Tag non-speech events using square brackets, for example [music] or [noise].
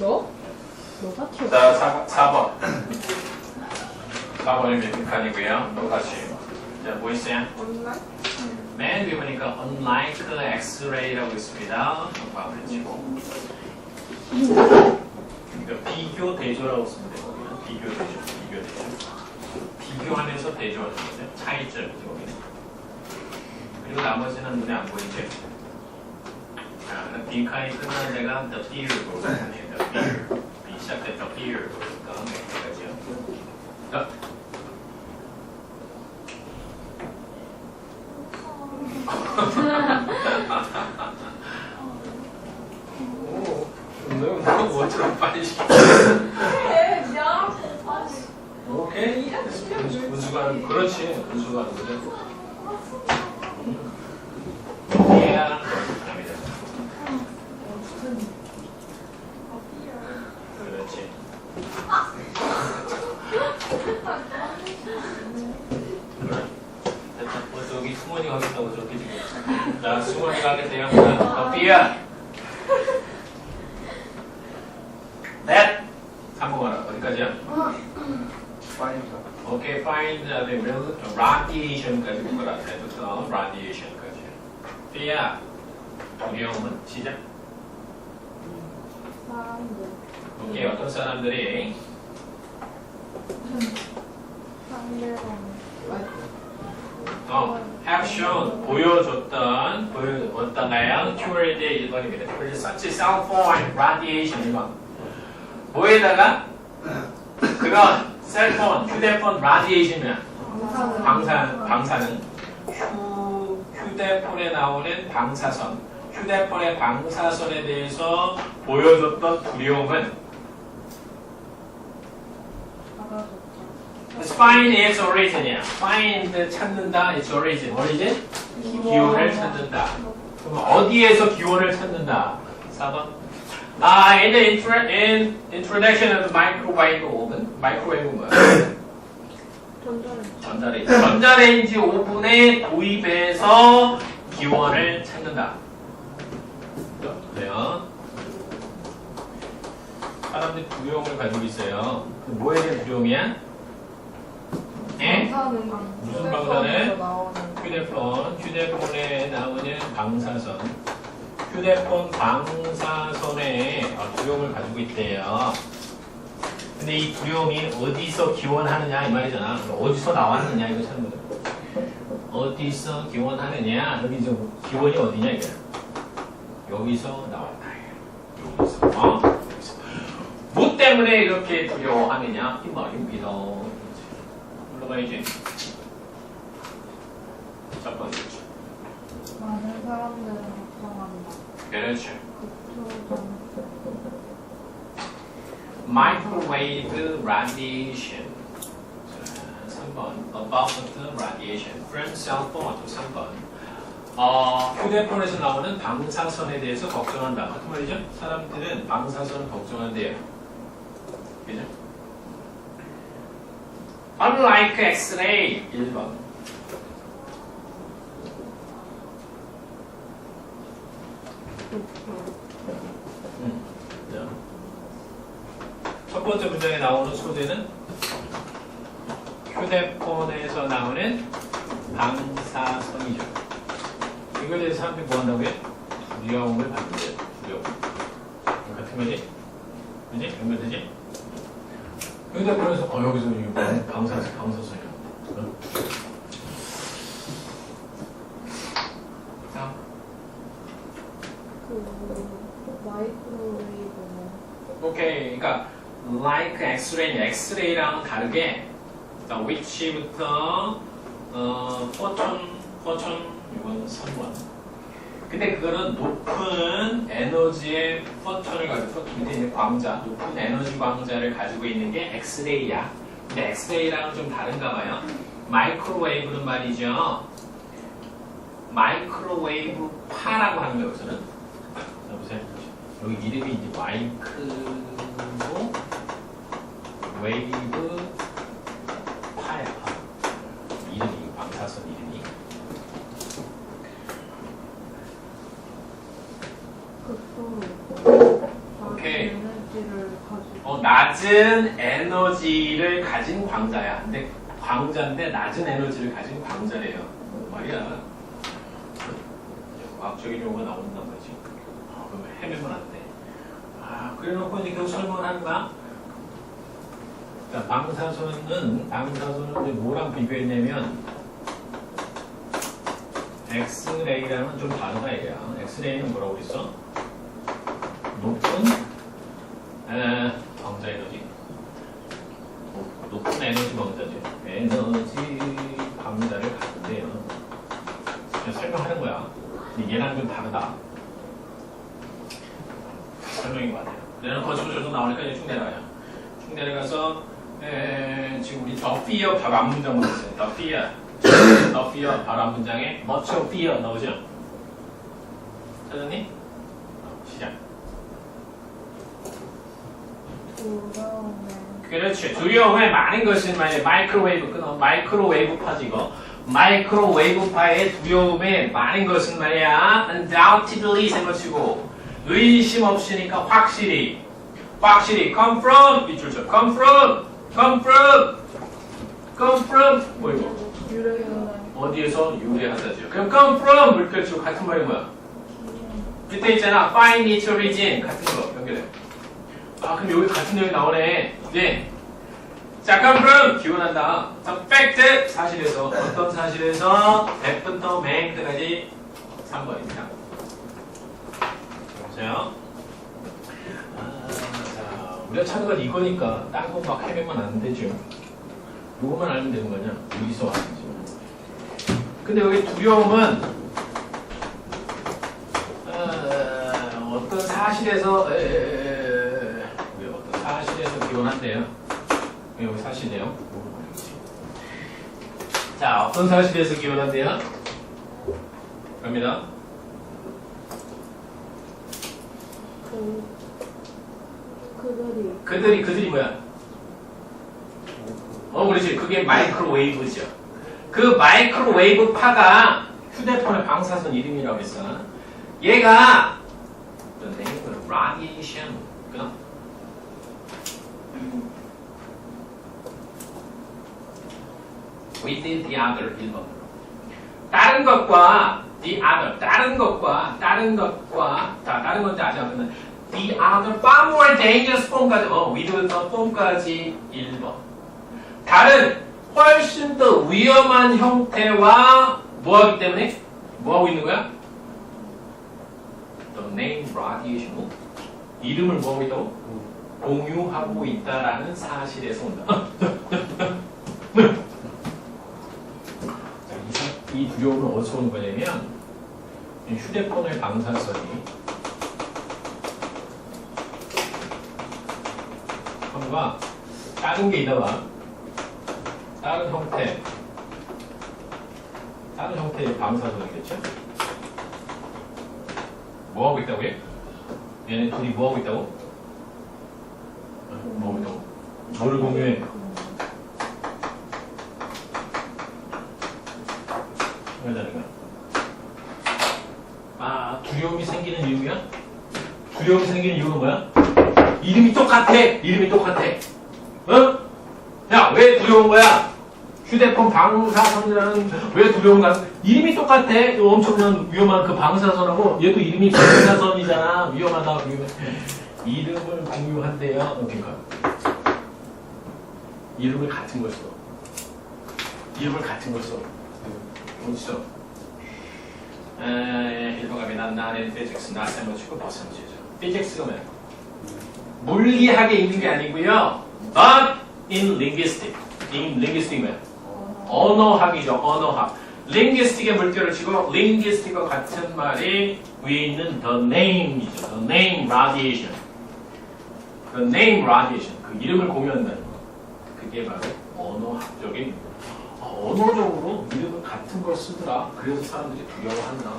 너? 너가 튀어. 자, 4, 번 4번이 메디칸이고요. 똑같이. 자, 뭐 있어요? 온라인? 맨 위에 보니까 unlike X-ray라고 있습니다. 정답을 치고. 그러니까 비교 대조라고 쓰면 되거든요. 비교 대조, 비교 대조. 비교하면서 대조하는 거죠. 차이점이죠. 거기는. 그리고 나머지는 눈에 안 보이죠. 자, B칸이 끝나는 데가 the beard. B 시작된 the beard. 그러니까 여기까지요. 오, 너 빨리 시켜. 오케이. 그렇지. 운수가 그래. 예. 갑니다. 그렇지. 그래. 됐다. 벌써 여기 승원이가 하겠다고 저렇게 지금. 자, 승원이가 하겠대요. 자, 커피야. 넷. 한국어라. 어디까지야? 파인가 오케이, find the rel- radiation까지 볼 거라. 그래서 radiation까지. 삐야. 두려움은 시작. 사람들. 오케이, 어떤 사람들이. 어, have shown 보여줬던 보여줬던가요? Cured 1번입니다. 그래서 such cell phone radiation 1번. 뭐에다가 그런 셀폰, 휴대폰 radiation이야. 방사 방사능 휴, 휴대폰에 나오는 방사선 휴대폰의 방사선에 대해서 보여줬던 두려움은 find its origin이야. find 찾는다 its origin. origin 기원을 찾는다. 그럼 어디에서 기원을 찾는다? 4번. 아, in the intro, in introduction of the microwave oven. microwave 뭐야? 전자레인지. 전자레인지 오븐의 도입에서 기원을 찾는다. 그래요. 사람들이 두려움을 가지고 있어요. 그 뭐에 대한 두려움이야? 예? 무슨 방사능? 나오는. 휴대폰, 휴대폰에 나오는 방사선. 휴대폰 방사선에 어, 두려움을 가지고 있대요. 근데 이 두려움이 어디서 기원하느냐 이 말이잖아. 어디서 나왔느냐 이거 찾는 거죠. 어디서 기원하느냐 여기 좀 기원이 어디냐 이거야. 여기서 나왔다. 여기서 어? 여기서. 뭐 때문에 이렇게 두려워하느냐 이 말입니다. 올라가야지. 첫 번째. 많은 사람들은 걱정한다. 그렇죠. Microwave radiation. 자, 3번 about the radiation from cell phone 또 3번 어, 휴대폰에서 나오는 방사선에 대해서 걱정한다. 같은 말이죠? 사람들은 방사선을 걱정한대요. 그죠? Unlike X-ray 1번 음, 자. 첫 번째 문장에 나오는 소재는 휴대폰에서 나오는 방사선이죠. 이거에 대해서 사람들이 뭐 한다고요? 두려움을 받는대요. 두려움. 같은 말이? 그지? 연결되지? 휴대폰에서 어 여기서 이게 뭐 방사 방사선이야. 어? 자, 그 마이크로웨이브는 오케이. 그러니까 like X-ray, X-ray랑 다르게 자, which부터 어, 포톤, 포톤 이건 3번. 근데 그거는 높은 에너지의 포톤을 가지고 포톤 밑에 있는 광자, 높은 에너지 광자를 가지고 있는 게 엑스레이야. 근데 엑스레이랑은 좀 다른가 봐요. 마이크로웨이브는 말이죠. 마이크로웨이브 파라고 하는 거예요. 자, 보세요. 여기 이름이 이제 마이크로 웨이브 파야. 이름이 방사선 이름이. 오케이. 어, 낮은 에너지를 가진 광자야. 근데 광자인데 낮은 에너지를 가진 광자래요. 뭐 말이야. 과학적인 용어가 나온단 말이지. 아, 그럼 헤매면 안 돼. 아, 그래 놓고 이제 계속 설명을 하는 거야. 자, 방사선은, 방사선은 이제 뭐랑 비교했냐면, 엑스레이랑은 좀 다르다 이거야. 엑스레이는 뭐라고 그랬어? 높은 에, 광자 에너지. 높- 높은 에너지 광자죠. 에너지 광자를 갖는데요. 설명하는 거야. 얘랑 좀 다르다. 설명인 것 같아요. 얘는 거치고 저도 나오니까 이제 쭉 내려가요. 쭉 내려가서 에, 지금 우리 더 fear 앞 문장 보겠어요. 더 fear. 더 fear 앞 문장에 much of fear 나오죠? 어, 시작. 그렇지. 두려움에 많은 것은 만약 마이크로웨이브 끊어. 마이크로웨이브 파지 이거. 마이크로웨이브파의 두려움에 많은 것은 말이야. undoubtedly 생각치고 의심 없으니까 확실히 확실히 come from 쳐. come from come from come from 뭐 이거 어디에서 유래하다죠. 그럼 come from 물결치고 같은 말이 뭐야? 밑에 있잖아. find its origin 같은 거 연결해. 아 그럼 여기 같은 내용이 나오네. 네. 자, come from 기원한다. 자, fact 사실에서 어떤 사실에서 that부터 man까지 3번입니다. 보세요. 아, 자, 우리가 찾은 건 이거니까 딴 거 막 헤매면 안 되죠. 요것만 알면 되는 거냐? 어디서 왔는지. 근데 여기 두려움은 어, 어떤 사실에서 에, 에, 어떤 사실에서 기원한대요. 여기 사실이에요. 자, 어떤 사실에서 기원한대요? 갑니다. 그 그들이 그들이 그들이 뭐야? 어, 그렇지. 그게 마이크로웨이브죠. 그 마이크로웨이브 파가 휴대폰의 방사선 이름이라고 했어. 얘가 the name of radiation. 그럼 with the other 1번. 다른 것과 the other, 다른 것과 다른 것과 자, 다른 건지 안 끝나. The other far more dangerous form까지 어, with the form까지 1번. 다른 훨씬 더 위험한 형태와 뭐하기 때문에 뭐하고 있는 거야? The name radiation 뭐? 이름을 뭐하고 있다고? 공유하고 있다라는 사실에서 온다. [laughs] 자, 이, 두려움은 어디서 오는 거냐면 이 휴대폰의 방사선이 한과 다른 게 있다가 다른 형태 다른 형태의 방사선이겠죠? 뭐 하고 있다고요? 얘네 둘이 뭐 하고 있다고? 어, 뭐 하고 있다고? 뭐를 공유해? 하자는 거야. 아, 두려움이 생기는 이유야? 두려움이 생기는 이유가 뭐야? 이름이 똑같아! 이름이 똑같아! 어? 야, 왜 두려운 거야? 휴대폰 방사선이라는 왜 두려운가? 이름이 똑같아. 이 엄청난 위험한 그 방사선하고 얘도 이름이 방사선이잖아. 위험하다. 위험해. 이름을 공유한대요. 그러니까 이름을 같은 걸 써. 이름을 같은 걸 써. 어디서? 에, 일본감이 난 나는 피직스 나쌤을 치고 버선지죠. 피직스가 뭐야? 물리학에 있는 게 아니고요. But in linguistic. in linguistic 뭐야? 언어학이죠. 언어학. linguistic의 물결을 치고 linguistic과 같은 말이 위에 있는 the name이죠. the name radiation. the name radiation. 그 이름을 공유한다는 거. 그게 바로 언어학적인 아, 언어적으로 이름을 같은 걸 쓰더라. 그래서 사람들이 두려워한다.